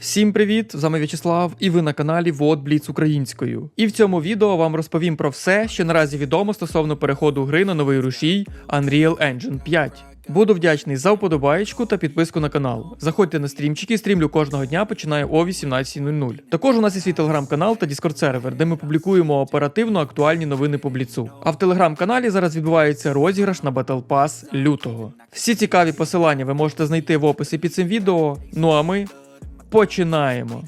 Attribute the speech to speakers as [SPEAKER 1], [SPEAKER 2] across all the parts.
[SPEAKER 1] Всім привіт! З вами В'ячеслав, і ви на каналі Вот Бліц українською. І в цьому відео вам розповім про все, що наразі відомо стосовно переходу гри на новий рушій Unreal Engine 5. Буду вдячний за вподобаєчку та підписку на канал. Заходьте на стрімчики, стрімлю кожного дня, починає о 18.00. Також у нас є свій телеграм-канал та Discord сервер, де ми публікуємо оперативно актуальні новини по бліцу. А в телеграм-каналі зараз відбувається розіграш на Battle Pass лютого. Всі цікаві посилання ви можете знайти в описі під цим відео. Ну а ми починаємо.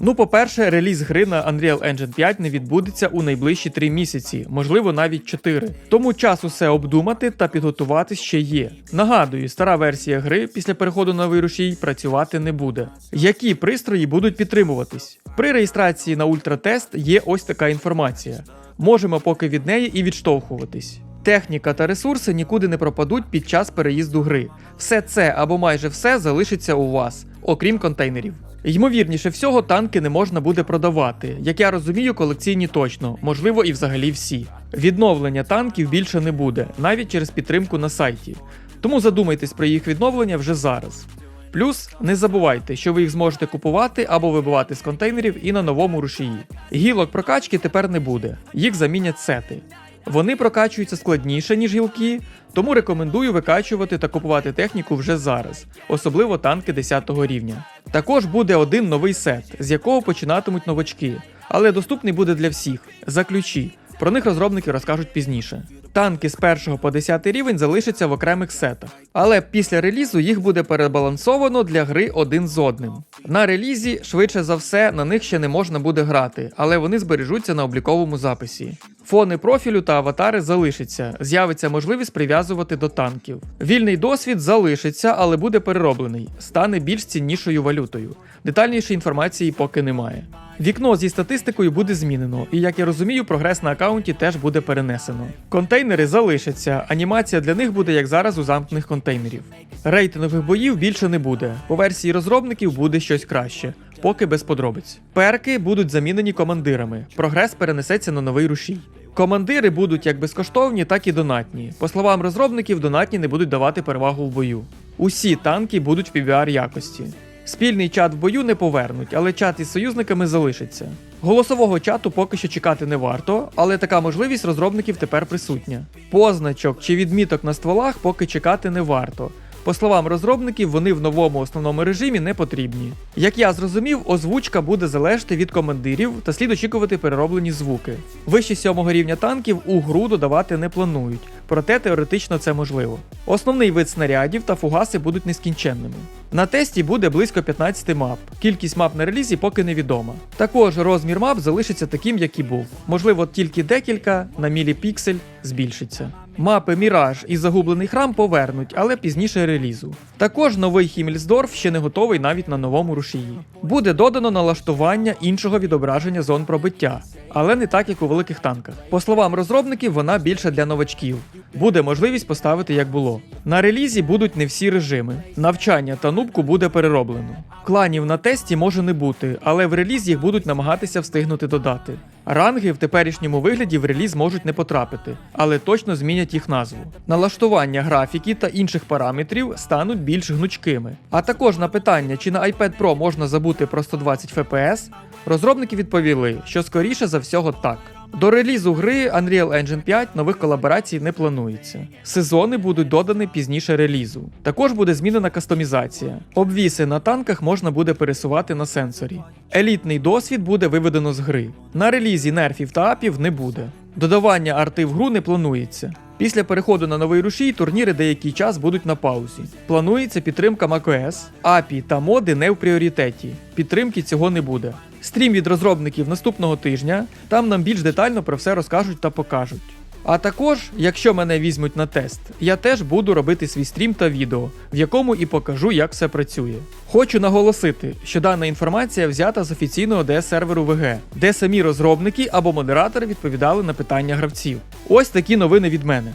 [SPEAKER 1] Ну, по-перше, реліз гри на Unreal Engine 5 не відбудеться у найближчі 3 місяці, можливо, навіть 4. Тому час усе обдумати та підготуватись ще є. Нагадую, стара версія гри після переходу на новий рушій працювати не буде. Які пристрої будуть підтримуватись? При реєстрації на ультратест є ось така інформація. Можемо поки від неї і відштовхуватись. Техніка та ресурси нікуди не пропадуть під час переїзду гри. Все це або майже все залишиться у вас, окрім контейнерів. Ймовірніше всього, танки не можна буде продавати. Як я розумію, колекційні точно, можливо, і взагалі всі. Відновлення танків більше не буде, навіть через підтримку на сайті. Тому задумайтесь про їх відновлення вже зараз. Плюс не забувайте, що ви їх зможете купувати або вибивати з контейнерів і на новому рушії. Гілок прокачки тепер не буде, їх замінять сети. Вони прокачуються складніше, ніж гілки, тому рекомендую викачувати та купувати техніку вже зараз, особливо танки 10 рівня. Також буде один новий сет, з якого починатимуть новачки, але доступний буде для всіх за ключі. Про них розробники розкажуть пізніше. Танки з 1 по 10 рівень залишаться в окремих сетах, але після релізу їх буде перебалансовано для гри один з одним. На релізі, швидше за все, на них ще не можна буде грати, але вони збережуться на обліковому записі. Фони профілю та аватари залишаться, з'явиться можливість прив'язувати до танків. Вільний досвід залишиться, але буде перероблений, стане більш ціннішою валютою. Детальнішої інформації поки немає. Вікно зі статистикою буде змінено, і як я розумію, прогрес на аккаунті теж буде перенесено. Контейнери залишаться, анімація для них буде як зараз у замкнених контейнерів. Рейтингових боїв більше не буде. По версії розробників буде щось краще, поки без подробиць. Перки будуть замінені командирами. Прогрес перенесеться на новий рушій. Командири будуть як безкоштовні, так і донатні. По словам розробників, донатні не будуть давати перевагу в бою. Усі танки будуть в PBR якості. Спільний чат в бою не повернуть, але чат із союзниками залишиться. Голосового чату поки що чекати не варто, але така можливість розробників тепер присутня. Позначок чи відміток на стволах поки чекати не варто. По словам розробників, вони в новому основному режимі не потрібні. Як я зрозумів, озвучка буде залежати від командирів та слід очікувати перероблені звуки. Вище сьомого рівня танків у гру додавати не планують, проте теоретично це можливо. Основний вид снарядів та фугаси будуть нескінченними. На тесті буде близько 15 мап. Кількість мап на релізі поки невідома. Також розмір мап залишиться таким, як і був. Можливо, тільки декілька на міліпіксель збільшиться. Мапи Міраж і загублений храм повернуть, але пізніше релізу. Також новий Хіммельсдорф ще не готовий навіть на новому рушії. Буде додано налаштування іншого відображення зон пробиття, але не так, як у великих танках. По словам розробників, вона більше для новачків. Буде можливість поставити як було. На релізі будуть не всі режими. Навчання та нубку буде перероблено. Кланів на тесті може не бути, але в реліз їх будуть намагатися встигнути додати. Ранги в теперішньому вигляді в реліз можуть не потрапити, але точно змінять їх назву. Налаштування графіки та інших параметрів стануть більш гнучкими. А також на питання, чи на iPad Pro можна забути про 120 FPS, розробники відповіли, що скоріше за всього так. До релізу гри Unreal Engine 5 нових колаборацій не планується. Сезони будуть додані пізніше релізу. Також буде змінена кастомізація. Обвіси на танках можна буде пересувати на сенсорі. Елітний досвід буде виведено з гри. На релізі нерфів та апів не буде. Додавання арти в гру не планується. Після переходу на новий рушій турніри деякий час будуть на паузі. Планується підтримка macOS, API та моди не в пріоритеті. Підтримки цього не буде. Стрім від розробників наступного тижня, там нам більш детально про все розкажуть та покажуть. А також, якщо мене візьмуть на тест, я теж буду робити свій стрім та відео, в якому і покажу, як все працює. Хочу наголосити, що дана інформація взята з офіційного ds серверу VG, де самі розробники або модератори відповідали на питання гравців. Ось такі новини від мене.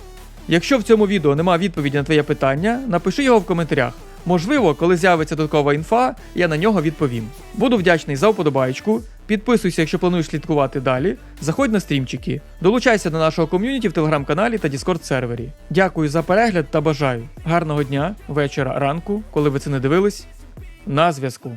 [SPEAKER 1] Якщо в цьому відео нема відповіді на твоє питання, напиши його в коментарях. Можливо, коли з'явиться додаткова інфа, я на нього відповім. Буду вдячний за вподобайку. Підписуйся, якщо плануєш слідкувати далі. Заходь на стрімчики. Долучайся до нашого ком'юніті в телеграм-каналі та діскорд сервері. Дякую за перегляд та бажаю гарного дня, вечора, ранку, коли ви це не дивились. На зв'язку.